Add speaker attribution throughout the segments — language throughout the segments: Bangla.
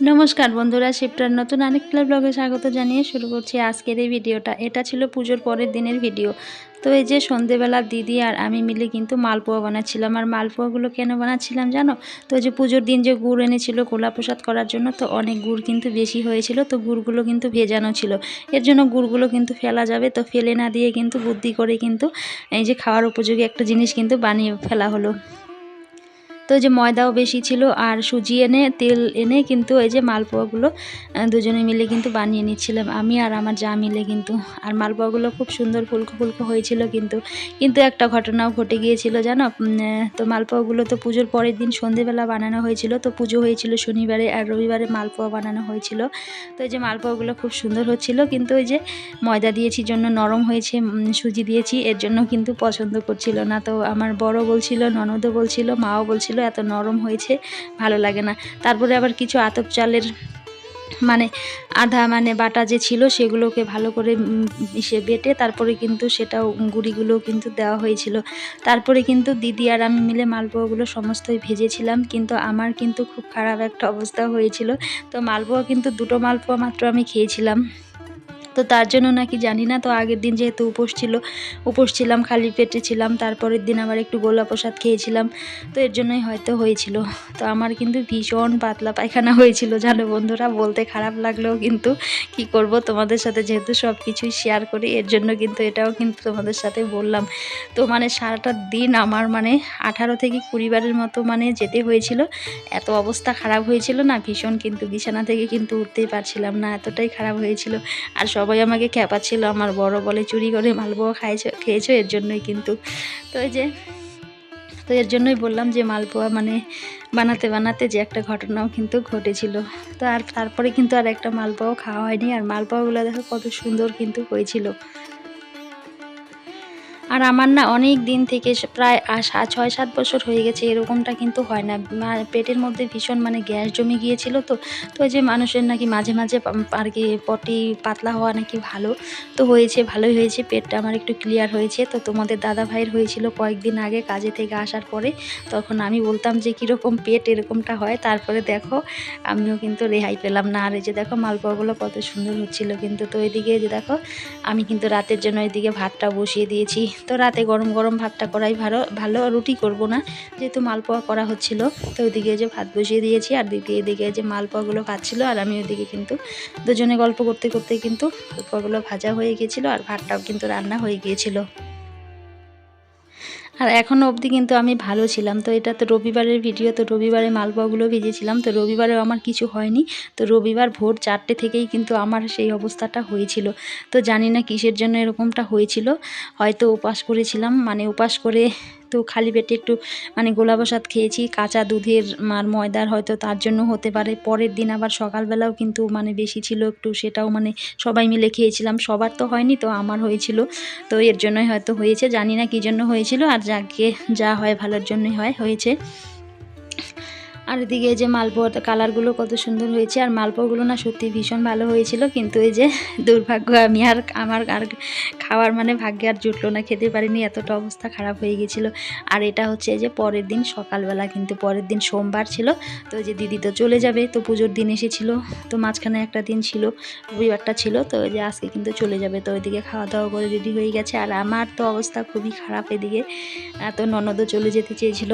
Speaker 1: নমস্কার বন্ধুরা, শিবটার নতুন আরেকটা ব্লগে স্বাগত জানিয়ে শুরু করছি আজকের এই ভিডিওটা। এটা ছিল পুজোর পরের দিনের ভিডিও। তো এই যে সন্ধেবেলা দিদি আর আমি মিলে কিন্তু মালপোয়া বানাচ্ছিলাম। আর মালপোয়াগুলো কেন বানাচ্ছিলাম জানো? তো যে পুজোর দিন যে গুড় এনেছিল গোলা প্রসাদ করার জন্য, তো অনেক গুড় কিন্তু বেশি হয়েছিল। তো গুড়গুলো কিন্তু ভেজানো ছিল। এর জন্য গুড়গুলো কিন্তু ফেলা যাবে। তো ফেলে না দিয়ে কিন্তু বুদ্ধি করে কিন্তু এই যে খাওয়ার উপযোগী একটা জিনিস কিন্তু বানিয়ে ফেলা হলো। তো যে ময়দাও বেশি ছিল আর সুজি এনে, তেল এনে কিন্তু এই যে মালপোয়াগুলো দুজনে মিলে কিন্তু বানিয়ে নিচ্ছিলাম। আমি আর আমার যা মিলে কিন্তু, আর মালপোয়াগুলো খুব সুন্দর ফুলকো ফুলকো হয়েছিল কিন্তু কিন্তু একটা ঘটনাও ঘটে গিয়েছিল জানো? তো মালপোয়াগুলো তো পুজোর পরের দিন সন্ধেবেলা বানানো হয়েছিল, তো পুজো হয়েছিল শনিবারে আর রবিবারে মালপোয়া বানানো হয়েছিল। তো এই যে মালপোয়াগুলো খুব সুন্দর হচ্ছিল কিন্তু ওই যে ময়দা দিয়েছি জন্য নরম হয়েছে সুজি দিয়েছি, এর জন্য কিন্তু পছন্দ করছিল না। তো আমার বড় বলছিল, ননদও বলছিল, মাও বলছিল এত নরম হয়েছে, ভালো লাগে না। তারপরে আবার কিছু আতপ চালের মানে আধা মানে বাটা যে ছিল, সেগুলোকে ভালো করে ইসে বেটে তারপরে কিন্তু সেটাও গুঁড়িগুলো কিন্তু দেওয়া হয়েছিল। তারপরে কিন্তু দিদি আর আমি মিলে মালপোয়াগুলো সমস্তই ভেজেছিলাম, কিন্তু আমার কিন্তু খুব খারাপ একটা অবস্থা হয়েছিল। তো মালপোয়া কিন্তু দুটো মালপোয়া মাত্র আমি খেয়েছিলাম। তো তার জন্য নাকি জানি না। তো আগের দিন যেহেতু উপোস ছিল, উপোস ছিলাম, খালি পেটে ছিলাম, তারপরের দিন আবার একটু গোলা প্রসাদ খেয়েছিলাম। তো এর জন্যই হয়তো হয়েছিল। তো আমার কিন্তু ভীষণ পাতলা পায়খানা হয়েছিল, জানো বন্ধুরা, বলতে খারাপ লাগলেও কিন্তু কি করব তোমাদের সাথে যেহেতু সব কিছুই শেয়ার করি, এর জন্য কিন্তু এটাও কিন্তু তোমাদের সাথে বললাম। তো মানে সারাটা দিন আমার মানে আঠারো থেকে কুড়ি বারের মতো মানে যেতে হয়েছিল। এত অবস্থা খারাপ হয়েছিল না, ভীষণ কিন্তু বিছানা থেকে কিন্তু উঠতেই পারছিলাম না, এতটাই খারাপ হয়েছিল। আর সবাই আমাকে খ্যাপাচ্ছিল, আমার বড় বলে চুরি করে মালপোয়া খাইছো, খেয়েছো, এর জন্যই কিন্তু। তো এই যে, তো এর জন্যই বললাম যে মালপোয়া মানে বানাতে বানাতে যে একটা ঘটনাও কিন্তু ঘটেছিল। তো আর তারপরে কিন্তু আর একটা মালপোয়াও খাওয়া হয়নি, আর মালপোয়াগুলো দেখো কত সুন্দর কিন্তু হয়েছিল। আর আমার না অনেক দিন থেকে প্রায় ছয়, সাত বছর হয়ে গেছে, এরকমটা কিন্তু হয় না। পেটের মধ্যে ভীষণ মানে গ্যাস জমে গিয়েছিল তো তো যে মানুষের নাকি মাঝে মাঝে আর কি পটি পাতলা হওয়া নাকি ভালো তো হয়েছে, ভালোই হয়েছে, পেটটা আমার একটু ক্লিয়ার হয়েছে। তো তোমাদের দাদা ভাইয়ের হয়েছিল কয়েকদিন আগে কাজে থেকে আসার পরে, তখন আমি বলতাম যে কীরকম পেট এরকমটা হয়, তারপরে দেখো আমিও কিন্তু রেহাই পেলাম না। আর এই যে দেখো মালপোয়াগুলো কত সুন্দর হচ্ছিল কিন্তু, তো এদিকে যে দেখো আমি কিন্তু রাতের জন্য এদিকে ভাতটা বসিয়ে দিয়েছি। তো রাতে গরম গরম ভাতটা করাই ভালো ভালো রুটি করব না। যেহেতু মালপোয়া করা হচ্ছিল, তো ওইদিকে যে ভাত বসিয়ে দিয়েছি, আর দিদি এদিকে যে মালপোয়াগুলো ভাজছিল, আর আমি ওইদিকে কিন্তু দুজনে গল্প করতে করতে কিন্তু মালপোয়াগুলো ভাজা হয়ে গিয়েছিল, আর ভাতটাও কিন্তু রান্না হয়ে গিয়েছিল। আর এখনও অবধি কিন্তু আমি ভালো ছিলাম। তো এটা তো রবিবারের ভিডিও তো রবিবারে মালপোয়াগুলো ভিজেছিলাম। তো রবিবারেও আমার কিছু হয়নি। তো রবিবার ভোর চারটে থেকেই কিন্তু আমার সেই অবস্থাটা হয়েছিল। তো জানি না কিসের জন্য এরকমটা হয়েছিল। হয়তো উপাস করেছিলাম। মানে উপাস করে তো খালি পেটে একটু মানে গোলা প্রসাদ খেয়েছি, কাঁচা দুধের আর ময়দার হয়তো তার জন্য হতে পারে। পরের দিন আবার সকালবেলাও কিন্তু মানে বেশি ছিল একটু, সেটাও মানে সবাই মিলে খেয়েছিলাম। সবার তো হয়নি, তো আমার হয়েছিল। তো এর জন্যই হয়তো হয়েছে, জানি না কী জন্য হয়েছিল, আর যাকে যা হয় ভালোর জন্যই হয়, হয়েছে। আর এদিকে যে মালপোয়াটা কালারগুলো কত সুন্দর হয়েছে আর মালপোয়াগুলো না সত্যি ভীষণ ভালো হয়েছিল কিন্তু এই যে দুর্ভাগ্য আমি আর আমার আর খাওয়ার মানে ভাগ্যে আর জুটলো না খেতে পারিনি এতটা অবস্থা খারাপ হয়ে গেছিল। আর এটা হচ্ছে যে পরের দিন সকালবেলা কিন্তু পরের দিন সোমবার ছিল তো যে দিদি তো চলে যাবে তো পুজোর দিন এসেছিল তো মাঝখানে একটা দিন ছিল রবিবারটা ছিল তো যে আজকে কিন্তু চলে যাবে তো ওইদিকে খাওয়া দাওয়া করে রেডি হয়ে গেছে আর আমার তো অবস্থা খুবই খারাপ এদিকে আহ, তো ননদও চলে যেতে চেয়েছিল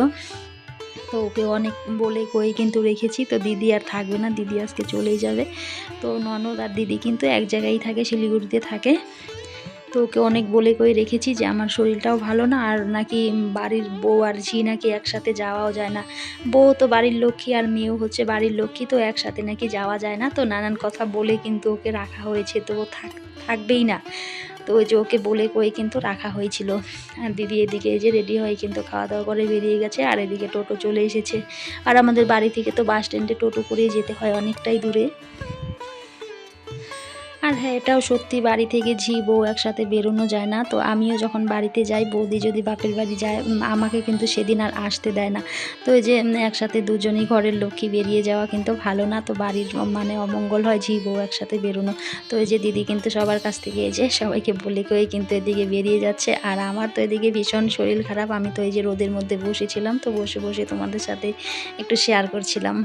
Speaker 1: তো ওকে অনেক বলে কই কিন্তু রেখেছি। তো দিদি আর থাকবে না, দিদি আজকে চলেই যাবে। তো ননদ আর দিদি কিন্তু এক জায়গায় থাকে, শিলিগুড়িতে থাকে। তো ওকে অনেক বলে কই রেখেছি যে আমার শরীরটাও ভালো না, আর নাকি বাড়ির বউ আর ঝি নাকি একসাথে যাওয়াও যায় না। বউ তো বাড়ির লক্ষ্মী আর মেয়েও হচ্ছে বাড়ির লক্ষ্মী, তো একসাথে নাকি যাওয়া যায় না। তো নানান কথা বলে কিন্তু ওকে রাখা হয়েছে, তো ও থাক, থাকবেই না। তো ওই যে ওকে বলে কয়ে কিন্তু রাখা হয়েছিল। আর দিদি এদিকে যে রেডি হয়ে কিন্তু খাওয়া দাওয়া করে বেরিয়ে গেছে আর এদিকে টোটো চলে এসেছে। আর আমাদের বাড়ি থেকে তো বাস স্ট্যান্ডে টোটো করে যেতে হয় অনেকটাই দূরে। আর হ্যাঁ এটাও সত্যি, বাড়ি থেকে ঝি বউ একসাথে বেরোনো যায় না। তো আমিও যখন বাড়িতে যাই, বৌদি যদি বাপের বাড়ি যায় আমাকে কিন্তু সেদিন আর আসতে দেয় না। তো এই যে একসাথে দুজনই ঘরের লক্ষ্মী, বেরিয়ে যাওয়া কিন্তু ভালো না। তো বাড়ির মানে অমঙ্গল হয় ঝি বউ একসাথে বেরোনো। তো এই যে, দিদি কিন্তু সবার কাছ থেকে এই যে, সবাইকে বলে কয়ে কিন্তু এদিকে বেরিয়ে যাচ্ছে। আর আমার তো এদিকে ভীষণ শরীর খারাপ। আমি তো এই যে, রোদের মধ্যে বসেছিলাম। তো বসে বসে তোমাদের সাথে একটু শেয়ার করছিলাম।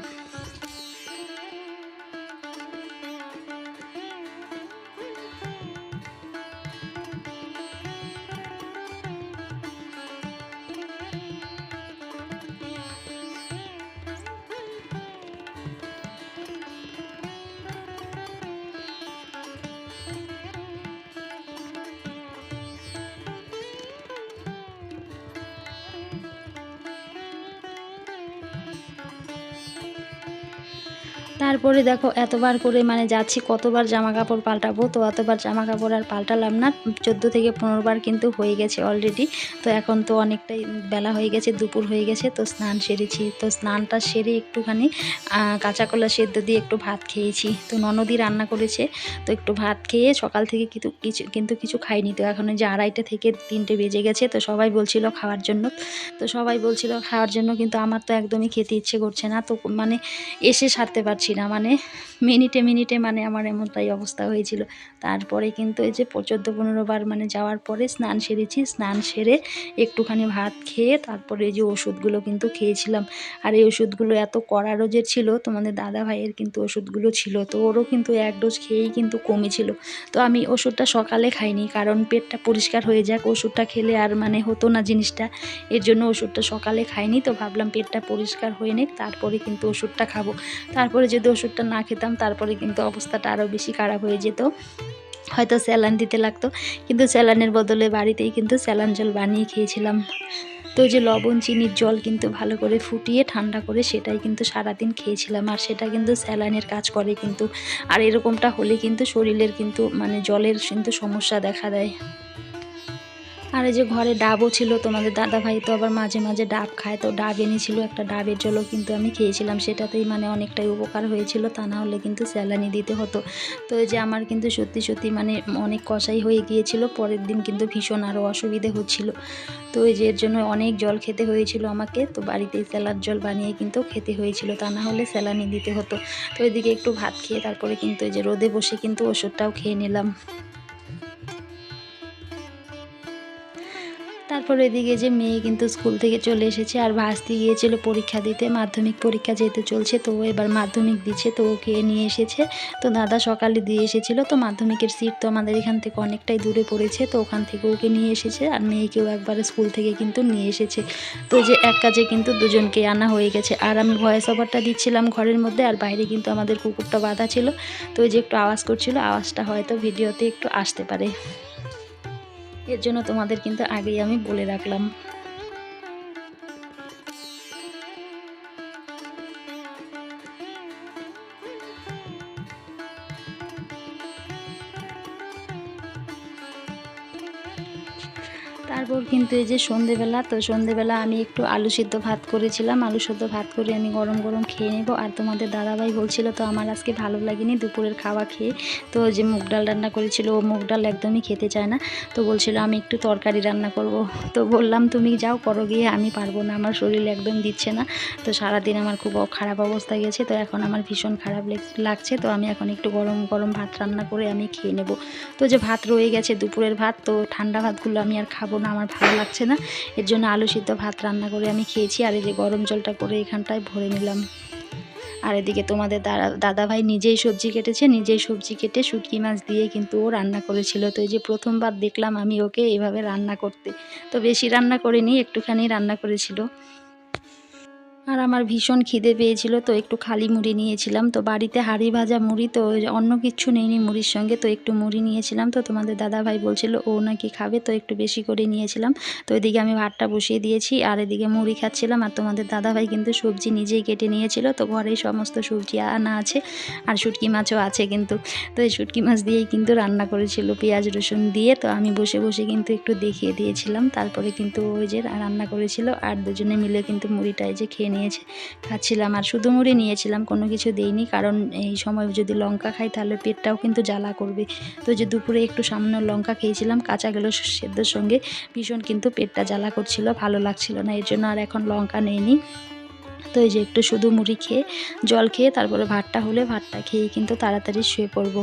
Speaker 1: তারপরে দেখো, এতবার করে মানে যাচ্ছি, কতবার জামা কাপড় পাল্টাবো? তো অতবার জামা কাপড় আর পাল্টালাম না, চোদ্দ থেকে পনেরো বার কিন্তু হয়ে গেছে অলরেডি তো এখন তো অনেকটাই বেলা হয়ে গেছে, দুপুর হয়ে গেছে, তো স্নান সেরেছি। তো স্নানটা সেরে একটুখানি কাঁচা কলা সেদ্ধ দিয়ে একটু ভাত খেয়েছি। তো ননদি রান্না করেছে, তো একটু ভাত খেয়ে সকাল থেকে কিন্তু কিছু কিন্তু কিছু খাইনি। তো এখন যে আড়াইটে থেকে তিনটে বেজে গেছে, তো সবাই বলছিল খাওয়ার জন্য। তো সবাই বলছিল খাওয়ার জন্য, কিন্তু আমার তো একদমই খেতে ইচ্ছে করছে না। তো মানে এসে সারতে পারছি না মানে মিনিটে মিনিটে মানে আমার এমনটাই অবস্থা হয়েছিল। তারপরে কিন্তু এই যে চোদ্দ পনেরো বার মানে যাওয়ার পরে স্নান সেরেছি, স্নান সেরে একটুখানি ভাত খেয়ে তারপরে এই যে ওষুধগুলো কিন্তু খেয়েছিলাম। আর এই ওষুধগুলো এত কড়া রোজের ছিল, তোমাদের দাদা ভাইয়ের কিন্তু ওষুধগুলো ছিল, তো ওরও কিন্তু এক ডোজ খেয়েই কিন্তু কমেছিল। তো আমি ওষুধটা সকালে খাইনি, কারণ পেটটা পরিষ্কার হয়ে যাক, ওষুধটা খেলে আর মানে হতো না জিনিসটা। এর জন্য ওষুধটা সকালে খাইনি, তো ভাবলাম পেটটা পরিষ্কার হয়ে নেক, তারপরে কিন্তু ওষুধটা খাব। তারপরে যদি ওষুধটা না খেতাম, তারপরে কিন্তু অবস্থাটা আরও বেশি খারাপ হয়ে যেত। হয়তো স্যালান দিতে লাগতো, কিন্তু স্যালানের বদলে বাড়িতেই কিন্তু স্যালান জল বানিয়ে খেয়েছিলাম। তো যে লবণ, চিনির জল কিন্তু ভালো করে ফুটিয়ে ঠান্ডা করে সেটাই কিন্তু সারাদিন খেয়েছিলাম, আর সেটা কিন্তু স্যালাইনের কাজ করে কিন্তু। আর এরকমটা হলে কিন্তু শরীরের কিন্তু মানে জলের কিন্তু সমস্যা দেখা দেয়। আর এই যে ঘরে ডাবও ছিল, তোমাদের দাদা ভাই তো আবার মাঝে মাঝে ডাব খায়, তো ডাব এনেছিল, একটা ডাবের জলও কিন্তু আমি খেয়েছিলাম, সেটাতেই মানে অনেকটাই উপকার হয়েছিল, তা না হলে কিন্তু স্যালানি দিতে হতো। তো এই যে আমার কিন্তু সত্যি সত্যি মানে অনেক কষাই হয়ে গিয়েছিল, পরের দিন কিন্তু ভীষণ আরও অসুবিধে হচ্ছিল। তো এই যে এর জন্য অনেক জল খেতে হয়েছিল আমাকে, তো বাড়িতেই স্যালাড জল বানিয়ে কিন্তু খেতে হয়েছিল, তা না হলে স্যালানি দিতে হতো। তো এদিকে একটু ভাত খেয়ে তারপরে কিন্তু এই যে রোদে বসে কিন্তু ওষুধটাও খেয়ে নিলাম। তারপর এদিকে যে মেয়ে কিন্তু স্কুল থেকে চলে এসেছে আর ভাসতে গিয়েছিল পরীক্ষা দিতে, মাধ্যমিক পরীক্ষা যেহেতু চলছে তো এবার মাধ্যমিক দিচ্ছে তো ওকে নিয়ে এসেছে। তো দাদা সকালে দিয়ে এসেছিল, তো মাধ্যমিকের সিট তো আমাদের এখান থেকে অনেকটাই দূরে পড়েছে, তো ওখান থেকে ওকে নিয়ে এসেছে আর মেয়েকেও একবার স্কুল থেকে কিন্তু নিয়ে এসেছে। তো যে এক কাজে কিন্তু দুজনকে আনা হয়ে গেছে। আর আমি ভয়েস ওভারটা দিচ্ছিলাম ঘরের মধ্যে আর বাইরে কিন্তু আমাদের কুকুরটা বাঁধা ছিল। তো যে একটু আওয়াজ করছিল, আওয়াজটা হয়তো ভিডিওতে একটু আসতে পারে। এর জন্য তোমাদের কিন্তু আগেই আমি বলে রাখলাম। তারপর কিন্তু এই যে সন্ধেবেলা, তো সন্ধেবেলা আমি একটু আলু সিদ্ধ ভাত করেছিলাম। আলু সিদ্ধ ভাত করে আমি গরম গরম খেয়ে নেব। আর তোমাদের দাদাভাই বলছিল, তো আমার আজকে ভালো লাগেনি দুপুরের খাওয়া খেয়ে। তো যে মুগ ডাল রান্না করেছিল, ও মুগ ডাল একদমই খেতে চায় না। তো বলছিল, আমি একটু তরকারি রান্না করব। তো বললাম, তুমি যাও, করো গিয়ে, আমি পারব না, আমার শরীর একদম দিচ্ছে না। তো সারাদিন আমার খুব খারাপ অবস্থা গেছে। তো এখন আমার ভীষণ খারাপ লাগছে। তো আমি এখন একটু গরম গরম ভাত রান্না করে আমি খেয়ে নেব। তো যে ভাত রয়ে গেছে দুপুরের ভাত, তো ঠান্ডা ভাতগুলো আমি আর খাব না, আমার ভালো লাগছে না। এর জন্য আলু সিদ্ধ ভাত রান্না করে আমি খেয়েছি, আর এই যে গরম জলটা করে এখানটায় ভরে নিলাম। আর এদিকে তোমাদের দাদা, দাদাভাই নিজেই সবজি কেটেছে, নিজেই সবজি কেটে শুটকি মাছ দিয়ে কিন্তু ও রান্না করেছিল। তো এই যে প্রথমবার দেখলাম আমি ওকে এইভাবে রান্না করতে। তো বেশি রান্না করিনি, একটুখানি রান্না করেছিল। আর আমার ভীষণ খিদে পেয়েছিল, তো একটু খালি মুড়ি নিয়েছিলাম। তো বাড়িতে হাঁড়ি ভাজা মুড়ি, তো অন্য কিচ্ছু নেইনি মুড়ির সঙ্গে, তো একটু মুড়ি নিয়েছিলাম। তো তোমাদের দাদা ভাই বলছিল, ও নাকি খাবে তো একটু বেশি করে নিয়েছিলাম। তো এদিকে আমি ভাতটা বসিয়ে দিয়েছি, আর এদিকে মুড়ি খাচ্ছিলাম। আর তোমাদের দাদা ভাই কিন্তু সবজি নিজেই কেটে নিয়েছিল, তো ঘরেই সমস্ত সবজি আনা আছে, আর শুটকি মাছও আছে কিন্তু। তো এই শুটকি মাছ দিয়েই কিন্তু রান্না করেছিল পেঁয়াজ রসুন দিয়ে, তো আমি বসে বসে কিন্তু একটু দেখিয়ে দিয়েছিলাম। তারপরে কিন্তু ওই যে রান্না করেছিল, আর দুজনে মিলে কিন্তু মুড়িটা এই যে খেয়ে নিয়েছে। খাচ্ছিলাম আর শুধু মুড়ি নিয়েছিলাম, কোনো কিছু দেইনি। কারণ এই সময় যদি লঙ্কা খাই তাহলে পেটটাও কিন্তু জ্বালা করবে। তো যে দুপুরে একটু সামান্য লঙ্কা খেয়েছিলাম, কাঁচা গেলো সেদ্ধর সঙ্গে। ভীষণ কিন্তু পেটটা জ্বালা করছিল, ভালো লাগছিল না। এর জন্য আর এখন লঙ্কা নেইনি। তো এই যে একটু শুধু মুড়ি খেয়ে, জল খেয়ে তারপরে ভাতটা হলে ভাতটা খেয়ে কিন্তু তাড়াতাড়ি শুয়ে পড়ব।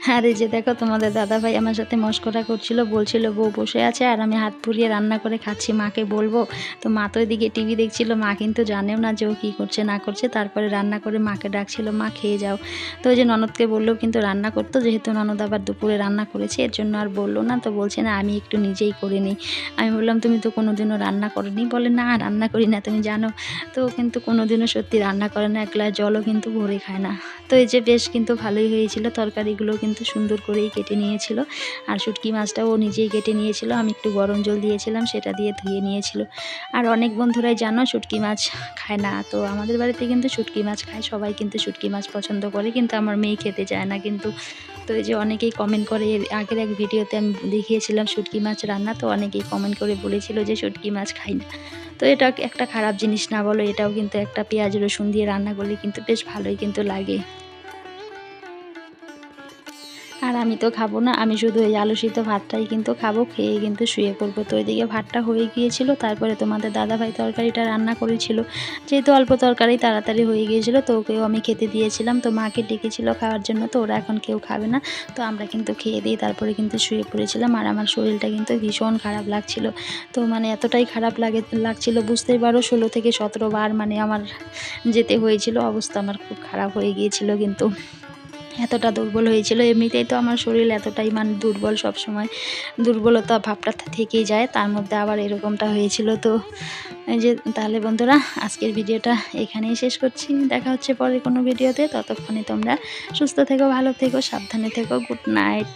Speaker 1: আর এই যে দেখো তোমাদের দাদা ভাই আমার সাথে মস্করা করছিল, বলছিল বউ বসে আছে আর আমি হাত পুড়িয়ে রান্না করে খাচ্ছি, মাকে বলব। তো মা তো এদিকে টিভি দেখছিল, মা কিন্তু জানেও না যে ও কী করছে, না করছে। তারপরে রান্না করে মাকে ডাকছিল, মা, খেয়ে যাও। তো ওই যে ননদকে বললেও কিন্তু রান্না করতো, যেহেতু ননদ আবার দুপুরে রান্না করেছে, এর জন্য আর বলল না। তো বলছে, না, আমি একটু নিজেই করে নিই। আমি বললাম, তুমি তো কোনোদিনও রান্না করনি? বলে, না, রান্না করি না, তুমি জানো। তো কিন্তু কোনোদিনও সত্যি রান্না করে না, এক গ্লাস জলও কিন্তু ভরে খায় না। তো এই যে বেশ কিন্তু ভালোই হয়েছিল, তরকারিগুলো কিন্তু কিন্তু সুন্দর করেই কেটে নিয়েছিল। আর শুটকি মাছটা ও নিজেই কেটে নিয়েছিল। আমি একটু গরম জল দিয়েছিলাম, সেটা দিয়ে ধুয়ে নিয়েছিল। আর অনেক বন্ধুরাই জানো শুটকি মাছ খায় না। তো আমাদের বাড়িতে কিন্তু শুটকি মাছ খায়, সবাই কিন্তু শুটকি মাছ পছন্দ করে। কিন্তু আমার মেয়ে খেতে চায় না কিন্তু। তো এই যে অনেকেই কমেন্ট করে আগের এক ভিডিওতে আমি দেখিয়েছিলাম শুটকি মাছ রান্না, তো অনেকেই কমেন্ট করে বলেছিল যে শুটকি মাছ খাই না। তো এটা একটা খারাপ জিনিস না বলো, এটাও কিন্তু একটা পেঁয়াজ রসুন দিয়ে রান্না করলে কিন্তু বেশ ভালোই কিন্তু লাগে। আর আমি তো খাব না, আমি শুধু এই আলু সিদ্ধ ভাতটাই কিন্তু খাব, খেয়ে কিন্তু শুয়ে পড়ব। তো ওইদিকে ভাতটা হয়ে গিয়েছিল, তারপরে তোমাদের দাদাভাই তরকারিটা রান্না করেছিল। যেহেতু অল্প তরকারি, তাড়াতাড়ি হয়ে গিয়েছিল, তো ওকেও আমি খেতে দিয়েছিলাম। তো মাকে ডেকেছিল খাওয়ার জন্য, তো ওরা এখন কেউ খাবে না। তো আমরা কিন্তু খেয়ে দিই তারপরে কিন্তু শুয়ে পড়েছিলাম, আর আমার শরীরটা কিন্তু ভীষণ খারাপ লাগছিল। তো মানে এতটাই খারাপ লাগে, লাগছিল, বুঝতেই পারো, ষোলো থেকে সতেরো বার মানে আমার যেতে হয়েছিল, অবস্থা আমার খুব খারাপ হয়ে গিয়েছিল কিন্তু। এতটা দুর্বল হয়েছিল। এমনিতেই তো আমার শরীর এতটাই মানে দুর্বল সব সময় দুর্বলতা ভাবটা থেকেই যায়, তার মধ্যে আবার এরকমটা হয়েছিল। তো এই যে, তাহলে বন্ধুরা, আজকের ভিডিওটা এখানেই শেষ করছি। দেখা হচ্ছে পরে কোনো ভিডিওতে। ততক্ষণে তোমরা সুস্থ থেকো, ভালো থেকো, সাবধানে থেকো। Good night.